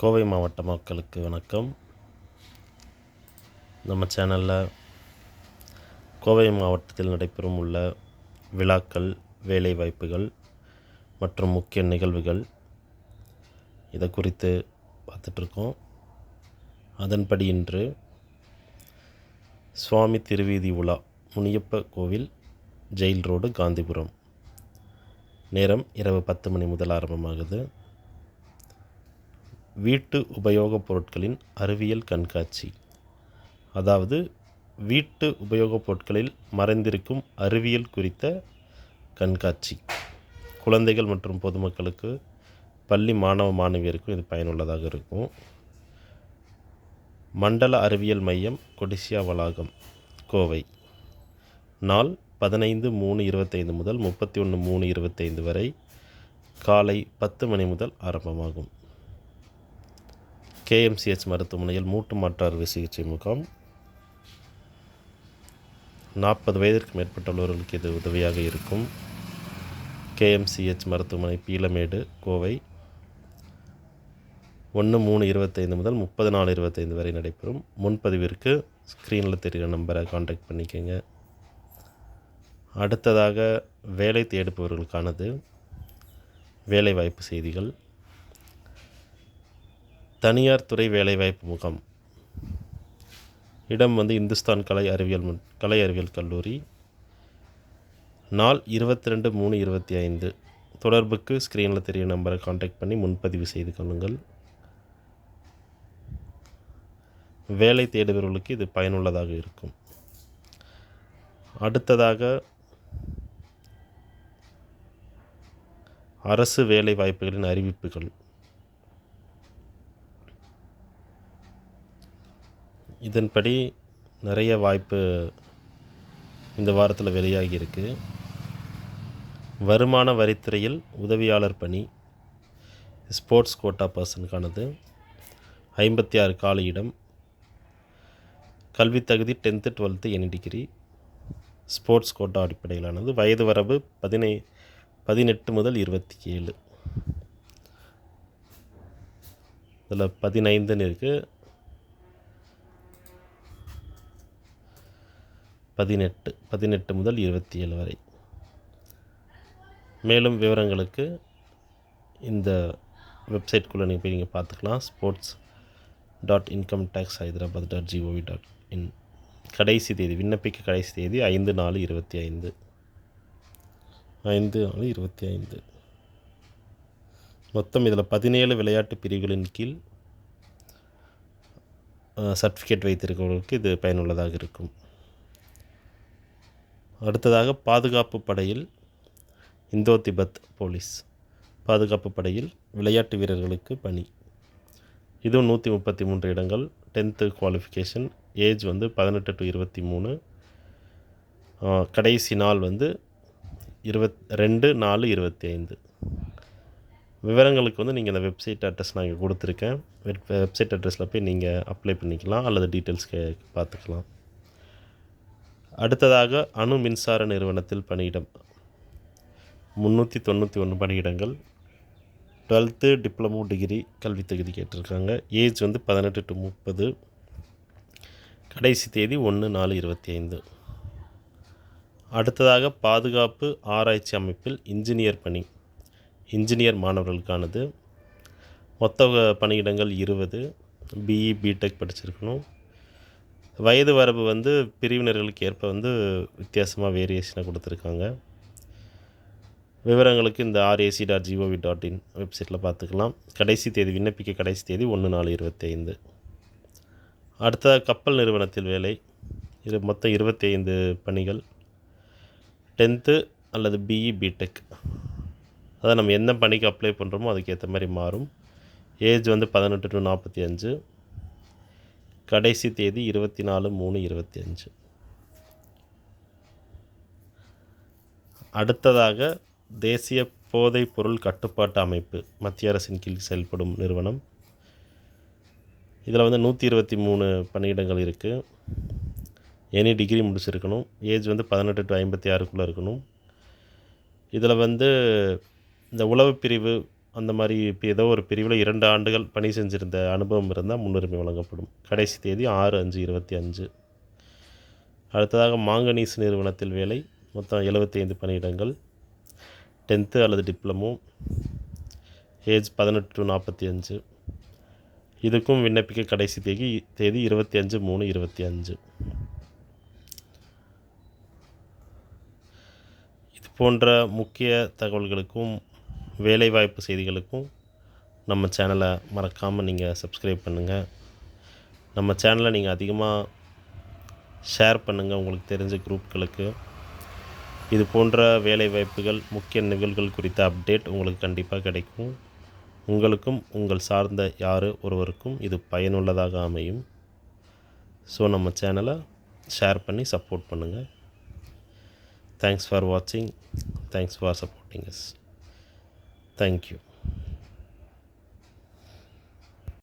கோவை மாவட்ட மக்களுக்கு வணக்கம். நம்ம சேனலில் கோவை மாவட்டத்தில் நடைபெறும் உள்ள விழாக்கள் வேலைவாய்ப்புகள் மற்றும் முக்கிய நிகழ்வுகள் இதை குறித்து பார்த்துட்ருக்கோம். அதன்படி இன்று சுவாமி திருவீதி உலா முனியப்ப கோவில் ஜெயில் ரோடு காந்திபுரம். நேரம் இரவு பத்து மணி முதல் ஆரம்பமாகுது. வீட்டு உபயோகப் பொருட்களின் அறிவியல் கண்காட்சி. அதாவது வீட்டு உபயோகப் பொருட்களில் மறைந்திருக்கும் அறிவியல் குறித்த கண்காட்சி. குழந்தைகள் மற்றும் பொதுமக்களுக்கு பள்ளி மாணவ மாணவியருக்கும் இது பயனுள்ளதாக இருக்கும். மண்டல அறிவியல் மையம் கொடிசியா வளாகம் கோவை. நாள் பதினைந்து மூணு இருபத்தைந்து முதல் முப்பத்தி ஒன்று மூணு இருபத்தைந்து வரை காலை பத்து மணி முதல் ஆரம்பமாகும். கேஎம்சிஹெச் மருத்துவமனையில் மூட்டு மாற்று அறுவை சிகிச்சை முகாம். நாற்பது வயதிற்கு மேற்பட்டுள்ளவர்களுக்கு இது உதவியாக இருக்கும். கேஎம்சிஹெச் மருத்துவமனை பீலமேடு கோவை. ஒன்று மூணு இருபத்தைந்து முதல் முப்பது நாலு இருபத்தைந்து வரை நடைபெறும். முன்பதிவிற்கு ஸ்க்ரீனில் தெரிகிற நம்பரை காண்டாக்ட் பண்ணிக்கோங்க. அடுத்ததாக வேலை தேடுபவர்களுக்கானது வேலைவாய்ப்பு செய்திகள். தனியார் துறை வேலைவாய்ப்பு முகாம். இடம் வந்து இந்துஸ்தான் கலை அறிவியல் கலை அறிவியல் கல்லூரி. நாள் இருபத்தி ரெண்டு மூணு இருபத்தி ஐந்து. தொடர்புக்கு ஸ்க்ரீனில் தெரிய நம்பரை காண்டாக்ட் பண்ணி முன்பதிவு செய்து கொள்ளுங்கள். வேலை தேடுபவர்களுக்கு இது பயனுள்ளதாக இருக்கும். அடுத்ததாக அரசு வேலை வாய்ப்புகளின் அறிவிப்புகள். இதன்படி நிறைய வாய்ப்பு இந்த வாரத்தில் வெளியாகியிருக்கு. வருமான வரித்துறையில் உதவியாளர் பணி ஸ்போர்ட்ஸ் கோட்டா பர்சனுக்கானது ஐம்பத்தி ஆறு காலியிடம் கல்வி தகுதி tenth twelfth any degree sports quota அடிப்படையிலானது வயது வரவு பதினை பதினெட்டு முதல் இருபத்தி ஏழு. இதில் பதினைந்துன்னு இருக்குது பதினெட்டு பதினெட்டு முதல் இருபத்தி ஏழு வரை. மேலும் விவரங்களுக்கு இந்த வெப்சைட்குள்ளே நீங்கள் போய் நீங்கள் பார்த்துக்கலாம் sports dot income tax Hyderabad dot GOV dot in கடைசி தேதி விண்ணப்பிக்க கடைசி தேதி ஐந்து நாலு இருபத்தி ஐந்து ஐந்து நாலு இருபத்தி ஐந்து மொத்தம் இதில் பதினேழு விளையாட்டு பிரிவுகளின் கீழ் சர்டிஃபிகேட் வைத்திருக்கிறவர்களுக்கு இது பயனுள்ளதாக இருக்கும். அடுத்ததாக பாதுகாப்பு படையில் இந்தோ திபெத் போலீஸ். பாதுகாப்பு படையில் விளையாட்டு வீரர்களுக்கு பணி. இதுவும் நூற்றி முப்பத்தி மூன்று இடங்கள். Tenth qualification. ஏஜ் வந்து பதினெட்டு டு இருபத்தி மூணு கடைசி நாள் வந்து இருபத் ரெண்டு நாலு இருபத்தி ஐந்து விவரங்களுக்கு வந்து நீங்கள் இந்த வெப்சைட் அட்ரஸ் நான் இங்கே கொடுத்துருக்கேன். வெப் வெப்சைட் அட்ரஸில் போய் நீங்கள் அப்ளை பண்ணிக்கலாம். அல்லது டீட்டெயில்ஸ் கே பார்த்துக்கலாம். அடுத்ததாக அணு மின்சார நிறுவனத்தில் பணியிடம். முந்நூற்றி தொண்ணூற்றி ஒன்று பணியிடங்கள். டுவெல்த்து டிப்ளமோ டிகிரி கல்வி தகுதி கேட்டிருக்காங்க. ஏஜ் வந்து பதினெட்டு டு முப்பது. கடைசி தேதி ஒன்று நாலு இருபத்தி ஐந்து. அடுத்ததாக பாதுகாப்பு ஆராய்ச்சி அமைப்பில் இன்ஜினியர் பணி. இன்ஜினியர் மாணவர்களுக்கானது. மொத்த பணியிடங்கள் இருபது. பிஇ பிடெக் படிச்சிருக்கணும். வயது வரம்பு வந்து பிரிவினர்களுக்கு ஏற்ப வந்து வித்தியாசமாக வேரியேஷனை கொடுத்துருக்காங்க. விவரங்களுக்கு இந்த RAC dot GOV dot in வெப்சைட்டில் பார்த்துக்கலாம். கடைசி தேதி விண்ணப்பிக்க கடைசி தேதி ஒன்று நாலு இருபத்தைந்து. அடுத்த அடுத்ததாக கப்பல் நிறுவனத்தில் வேலை. இது மொத்தம் இருபத்தைந்து பணிகள். டென்த்து அல்லது பிஇ பிடெக் அதான் நம்ம என்ன பணிக்கு அப்ளை பண்ணுறோமோ அதுக்கேற்ற மாதிரி மாறும். ஏஜ் வந்து பதினெட்டு டு நாற்பத்தி அஞ்சு. கடைசி தேதி இருபத்தி நாலு மூணு இருபத்தி அஞ்சு அடுத்ததாக தேசிய போதைப் பொருள் கட்டுப்பாட்டு அமைப்பு மத்திய அரசின் கீழ் செயல்படும் நிறுவனம். இதில் வந்து நூற்றி இருபத்தி மூணு பணியிடங்கள் இருக்குது எனி டிகிரி முடிச்சிருக்கணும். ஏஜ் வந்து பதினெட்டு டு ஐம்பத்தி ஆறுக்குள்ளே இருக்கணும். இதில் வந்து இந்த உளவு பிரிவு அந்த மாதிரி இப்போ ஏதோ ஒரு பிரிவில் இரண்டு ஆண்டுகள் பணி செஞ்சிருந்த அனுபவம் இருந்தால் முன்னுரிமை வழங்கப்படும். கடைசி தேதி ஆறு அஞ்சு இருபத்தி அஞ்சு. அடுத்ததாக மாங்கனீஸ் நிறுவனத்தில் வேலை மொத்தம் 75 பணியிடங்கள். டென்த்து அல்லது டிப்ளமோ. ஏஜ் பதினெட்டு டு நாற்பத்தி அஞ்சு இதுக்கும் விண்ணப்பிக்க கடைசி தேதி தேதி இருபத்தி அஞ்சு மூணு இருபத்தி அஞ்சு. இது போன்ற முக்கிய தகவல்களுக்கும் வேலைவாய்ப்பு செய்திகளுக்கும் நம்ம சேனலை மறக்காமல் நீங்கள் சப்ஸ்கிரைப் பண்ணுங்கள் நம்ம சேனலை நீங்கள் அதிகமாக ஷேர் பண்ணுங்கள் உங்களுக்கு தெரிஞ்ச குரூப்களுக்கு. இது போன்ற வேலைவாய்ப்புகள் முக்கிய நிகழ்வுகள் குறித்த அப்டேட் உங்களுக்கு கண்டிப்பாக கிடைக்கும். உங்களுக்கும் உங்கள் சார்ந்த யார் ஒருவருக்கும் இது பயனுள்ளதாக அமையும். ஸோ நம்ம சேனலை ஷேர் பண்ணி சப்போர்ட் பண்ணுங்கள் தேங்க்ஸ் ஃபார் வாட்சிங் thanks for supporting Thank you.